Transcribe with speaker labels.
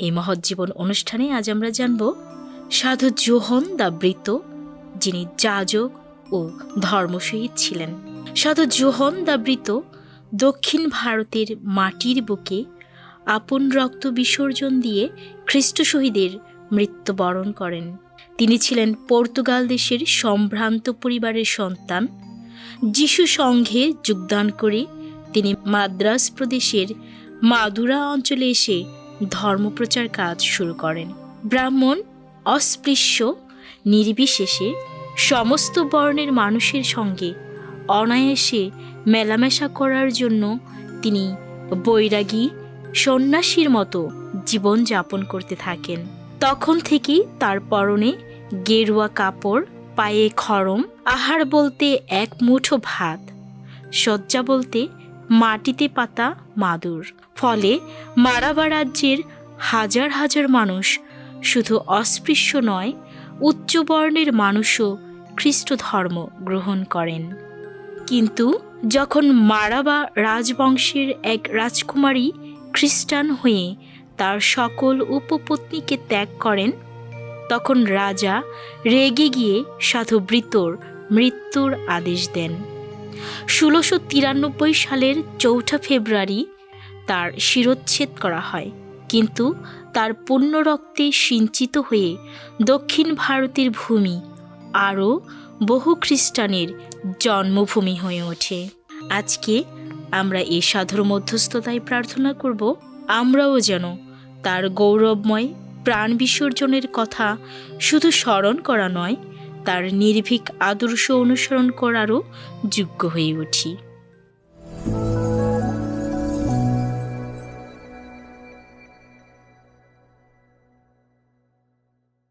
Speaker 1: এই মহৎ জীবন অনুষ্ঠানে আজ আমরা জানব সাধু জোহন দা বৃত যিনি যাজক ও ধর্মশহীদ ছিলেন। সাধু জোহন দা বৃত দক্ষিণ ভারতের মাটির বুকে আপন রক্ত বিসর্জন দিয়ে খ্রিস্ট শহীদের মৃত্যুবরণ করেন। তিনি ছিলেন পর্তুগাল দেশের সম্ভ্রান্ত পরিবারের সন্তান। যিশু সংঘে যোগদান করে তিনি মাদ্রাজ প্রদেশের মাদুরা অঞ্চলে এসে ধর্মপ্রচার কাজ শুরু করেন। ব্রাহ্মণ, অস্পৃশ্য, নির্বিশেষে সমস্ত বর্ণের মানুষের সঙ্গে অনায়াসে মেলামেশা করার জন্য তিনি বৈরাগী, সন্ন্যাসীর মতো জীবন যাপন করতে থাকেন। তখন থেকেই তার পরনে গেরুয়া কাপড়, পায়ে খরম আহার বলতে এক মুঠো ভাত, শয্যা বলতে মাটিতে পাতা মাদুর। ফলে মারাবা রাজ্যের হাজার হাজার মানুষ শুধু অস্পৃশ্য নয়, উচ্চ বর্ণের মানুষও খ্রিস্ট ধর্ম গ্রহণ করেন। কিন্তু যখন মারাবা রাজবংশের এক রাজকুমারী খ্রিস্টান হয়ে তার সকল উপপত্নীকে ত্যাগ করেন, তখন রাজা রেগে গিয়ে সাধু বৃতর মৃত্যুর আদেশ দেন। ষোলোশো তিরানব্বই সালের চৌঠা ফেব্রুয়ারি তার শিরোচ্ছেদ করা হয়। কিন্তু তার পুণ্য রক্তে সিঞ্চিত হয়ে দক্ষিণ ভারতের ভূমি আরও বহু খ্রিস্টানের জন্মভূমি হয়ে ওঠে। আজকে আমরা এই সাধুর মধ্যস্থতায় প্রার্থনা করব, আমরাও যেন তার গৌরবময় প্রাণ বিসর্জনের কথা শুধু স্মরণ করা নয় তার নির্ভীক আদর্শ অনুসরণ করারও যোগ্য হয়ে উঠি।